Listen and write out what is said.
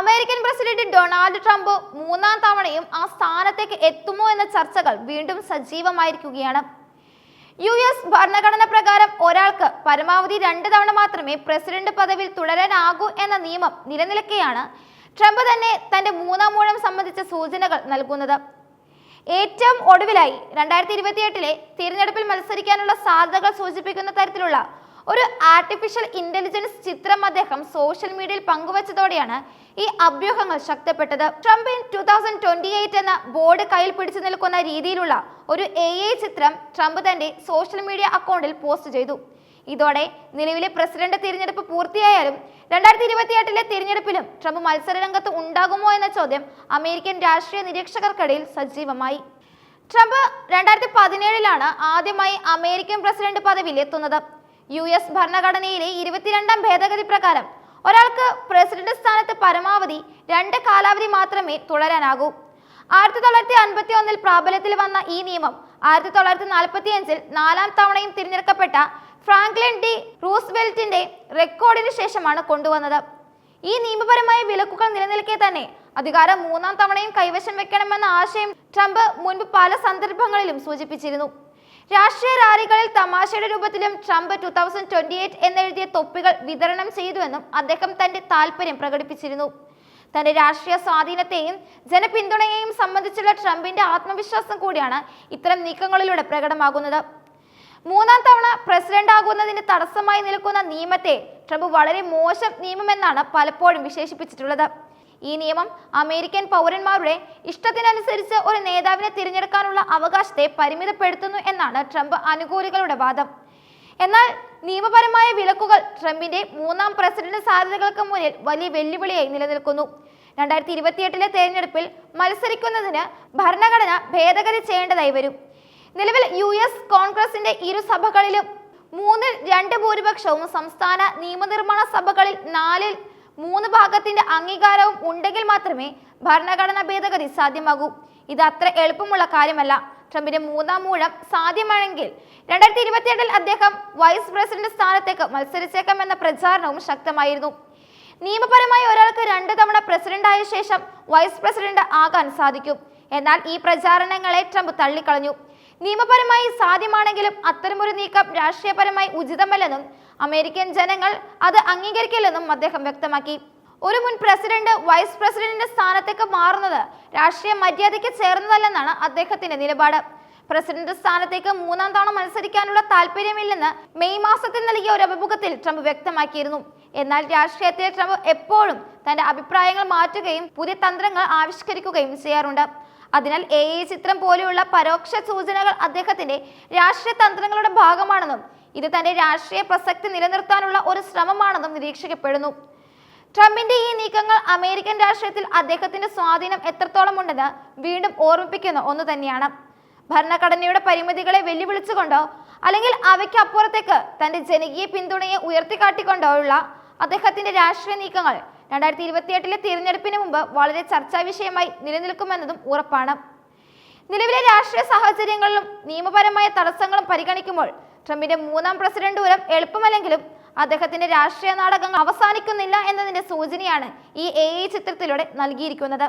American president Donald Trump മൂന്നാം തവണയും ആ സ്ഥാനത്തേക്ക് എത്തുമോ എന്ന ചർച്ചകൾ വീണ്ടും സജീവമായിരിക്കുകയാണ്. യു എസ് ഭരണഘടന പ്രകാരം ഒരാൾക്ക് പരമാവധി രണ്ട് തവണ മാത്രമേ പ്രസിഡന്റ് പദവിയിൽ തുടരാനാകൂ എന്ന നിയമം നിലനിൽക്കെയാണ് ട്രംപ് തന്നെ തന്റെ മൂന്നാം ഊഴം സംബന്ധിച്ച സൂചനകൾ നൽകുന്നത്. ഏറ്റവും ഒടുവിലായി രണ്ടായിരത്തി ഇരുപത്തിയെട്ടിലെ തിരഞ്ഞെടുപ്പിൽ മത്സരിക്കാനുള്ള സാധ്യതകൾ സൂചിപ്പിക്കുന്ന തരത്തിലുള്ള ഒരു ആർട്ടിഫിഷ്യൽ ഇന്റലിജൻസ് ചിത്രം അദ്ദേഹം സോഷ്യൽ മീഡിയയിൽ പങ്കുവച്ചതോടെയാണ് ഈ അഭ്യൂഹങ്ങൾ ശക്തപ്പെട്ടത്. Trump in two thousand twenty eight എന്ന ബോർഡ് കയ്യിൽ പിടിച്ചു നിൽക്കുന്ന രീതിയിലുള്ള ഒരു എ ഐ ചിത്രം ട്രംപ് തന്റെ സോഷ്യൽ മീഡിയ അക്കൗണ്ടിൽ പോസ്റ്റ് ചെയ്തു. ഇതോടെ നിലവിലെ പ്രസിഡന്റ് തിരഞ്ഞെടുപ്പ് പൂർത്തിയായാലും രണ്ടായിരത്തി ഇരുപത്തിയെട്ടിലെ തിരഞ്ഞെടുപ്പിലും ട്രംപ് മത്സരരംഗത്ത് ഉണ്ടാകുമോ എന്ന ചോദ്യം അമേരിക്കൻ രാഷ്ട്രീയ നിരീക്ഷകർക്കിടയിൽ സജീവമായി. ട്രംപ് രണ്ടായിരത്തി പതിനേഴിലാണ് ആദ്യമായി അമേരിക്കൻ പ്രസിഡന്റ് പദവിയിൽ എത്തുന്നത് യു എസ് ഭരണഘടനയിലെ ഇരുപത്തിരണ്ടാം ഭേദഗതി പ്രകാരം ഒരാൾക്ക് പ്രസിഡന്റ് സ്ഥാനത്ത് പരമാവധി രണ്ട് കാലാവധി മാത്രമേ തുടരാനാകൂ. ആയിരത്തി തൊള്ളായിരത്തി അൻപത്തി ഒന്നിൽ പ്രാബല്യത്തിൽ വന്ന ഈ നിയമം ആയിരത്തി തൊള്ളായിരത്തി നാൽപ്പത്തി അഞ്ചിൽ നാലാം തവണയും തിരഞ്ഞെടുക്കപ്പെട്ട ഫ്രാങ്ക്ലിൻ ഡി റൂസ്വെൽറ്റിന്റെ റെക്കോർഡിന് ശേഷമാണ് കൊണ്ടുവന്നത്. ഈ നിയമപരമായ വിലക്കുകൾ നിലനിൽക്കെ തന്നെ അധികാരം മൂന്നാം തവണയും കൈവശം വെക്കണമെന്ന ആശയം ട്രംപ് മുൻപ് പല സന്ദർഭങ്ങളിലും സൂചിപ്പിച്ചിരുന്നു. രാഷ്ട്രീയ റാലികളിൽ തമാശയുടെ രൂപത്തിലും Trump two thousand twenty eight എന്നെഴുതിയ തൊപ്പികൾ വിതരണം ചെയ്തുവെന്നും അദ്ദേഹം തന്റെ താല്പര്യം പ്രകടിപ്പിച്ചിരുന്നു. തന്റെ രാഷ്ട്രീയ സ്വാധീനത്തെയും ജനപിന്തുണയെയും സംബന്ധിച്ചുള്ള ട്രംപിന്റെ ആത്മവിശ്വാസം കൂടിയാണ് ഇത്തരം നീക്കങ്ങളിലൂടെ പ്രകടമാകുന്നത്. മൂന്നാം തവണ പ്രസിഡന്റ് ആകുന്നതിന് തടസ്സമായി നിൽക്കുന്ന നിയമത്തെ ട്രംപ് വളരെ മോശം നിയമമെന്നാണ് പലപ്പോഴും വിശേഷിപ്പിച്ചിട്ടുള്ളത്. ഈ നിയമം അമേരിക്കൻ പൗരന്മാരുടെ ഇഷ്ടത്തിനനുസരിച്ച് ഒരു നേതാവിനെ തിരഞ്ഞെടുക്കാനുള്ള അവകാശത്തെ പരിമിതപ്പെടുത്തുന്നു എന്നാണ് ട്രംപ് അനുകൂലികളുടെ വാദം. എന്നാൽ നിയമപരമായ വിലക്കുകൾ ട്രംപിന്റെ മൂന്നാം പ്രസിഡന്റ് സാധ്യതകൾക്ക് മുന്നിൽ വലിയ വെല്ലുവിളിയായി നിലനിൽക്കുന്നു. രണ്ടായിരത്തി ഇരുപത്തിയെട്ടിലെ തെരഞ്ഞെടുപ്പിൽ മത്സരിക്കുന്നതിന് ഭരണഘടന ഭേദഗതി ചെയ്യേണ്ടതായി വരും. നിലവിൽ യു എസ് കോൺഗ്രസിന്റെ ഇരു സഭകളിലും മൂന്നിൽ രണ്ട് ഭൂരിപക്ഷവും സംസ്ഥാന നിയമനിർമ്മാണ സഭകളിൽ നാലിൽ മൂന്ന് ഭാഗത്തിന്റെ അംഗീകാരവും ഉണ്ടെങ്കിൽ മാത്രമേ ഭരണഘടനാ ഭേദഗതി സാധ്യമാകൂ. ഇത് അത്ര എളുപ്പമുള്ള കാര്യമല്ല. ട്രംപിന്റെ മൂന്നാം മൂഴം സാധ്യമാണെങ്കിൽ രണ്ടായിരത്തി ഇരുപത്തിയെട്ടിൽ അദ്ദേഹം വൈസ് പ്രസിഡന്റ് സ്ഥാനത്തേക്ക് മത്സരിച്ചേക്കാമെന്ന പ്രചാരണവും ശക്തമായിരുന്നു. നിയമപരമായി ഒരാൾക്ക് രണ്ട് തവണ പ്രസിഡന്റായ ശേഷം വൈസ് പ്രസിഡന്റ് ആകാൻ സാധിക്കും. എന്നാൽ ഈ പ്രചാരണങ്ങളെ ട്രംപ് തള്ളിക്കളഞ്ഞു. നിയമപരമായി സാധ്യമാണെങ്കിലും അത്തരമൊരു നീക്കം രാഷ്ട്രീയപരമായി ഉചിതമല്ലെന്നും അമേരിക്കൻ ജനങ്ങൾ അത് അംഗീകരിക്കില്ലെന്നും അദ്ദേഹം വ്യക്തമാക്കി. ഒരു മുൻ പ്രസിഡന്റ് വൈസ് പ്രസിഡന്റിന്റെ സ്ഥാനത്തേക്ക് മാറുന്നത് രാഷ്ട്രീയ മര്യാദയ്ക്ക് ചേർന്നതല്ലെന്നാണ് അദ്ദേഹത്തിന്റെ നിലപാട്. പ്രസിഡന്റ് സ്ഥാനത്തേക്ക് മൂന്നാം തവണ മത്സരിക്കാനുള്ള താല്പര്യമില്ലെന്ന് മെയ് മാസത്തിൽ നൽകിയ ഒരു അഭിമുഖത്തിൽ ട്രംപ് വ്യക്തമാക്കിയിരുന്നു. എന്നാൽ രാഷ്ട്രീയത്തിൽ ട്രംപ് എപ്പോഴും തന്റെ അഭിപ്രായങ്ങൾ മാറ്റുകയും പുതിയ തന്ത്രങ്ങൾ ആവിഷ്കരിക്കുകയും ചെയ്യാറുണ്ട്. അതിനാൽ എ ചിത്രം പോലെയുള്ള പരോക്ഷ സൂചനകൾ അദ്ദേഹത്തിന്റെ രാഷ്ട്രീയ തന്ത്രങ്ങളുടെ ഭാഗമാണെന്നും ഇത് തന്റെ രാഷ്ട്രീയ പ്രസക്തി നിലനിർത്താനുള്ള ഒരു ശ്രമമാണെന്നും നിരീക്ഷിക്കപ്പെടുന്നു. ട്രംപിന്റെ ഈ നീക്കങ്ങൾ അമേരിക്കൻ രാഷ്ട്രീയത്തിൽ അദ്ദേഹത്തിന്റെ സ്വാധീനം എത്രത്തോളം ഉണ്ടെന്ന് വീണ്ടും ഓർമ്മിപ്പിക്കുന്ന ഒന്ന് തന്നെയാണ്. ഭരണഘടനയുടെ പരിമിതികളെ വെല്ലുവിളിച്ചുകൊണ്ടോ അല്ലെങ്കിൽ അവയ്ക്ക് അപ്പുറത്തേക്ക് തന്റെ ജനകീയ പിന്തുണയെ ഉയർത്തിക്കാട്ടിക്കൊണ്ടോ ഉള്ള അദ്ദേഹത്തിന്റെ രാഷ്ട്രീയ നീക്കങ്ങൾ രണ്ടായിരത്തി ഇരുപത്തിയെട്ടിലെ തിരഞ്ഞെടുപ്പിന് മുമ്പ് വളരെ ചർച്ചാ വിഷയമായി നിലനിൽക്കുമെന്നതും ഉറപ്പാണ്. നിലവിലെ രാഷ്ട്രീയ സാഹചര്യങ്ങളിലും നിയമപരമായ തടസ്സങ്ങളും പരിഗണിക്കുമ്പോൾ ട്രംപിന്റെ മൂന്നാം പ്രസിഡന്റ് ഉരം എളുപ്പമല്ലെങ്കിലും അദ്ദേഹത്തിന്റെ രാഷ്ട്രീയ നാടകങ്ങൾ അവസാനിക്കുന്നില്ല എന്നതിന്റെ സൂചനയാണ് ഈ എ ചിത്രത്തിലൂടെ നൽകിയിരിക്കുന്നത്.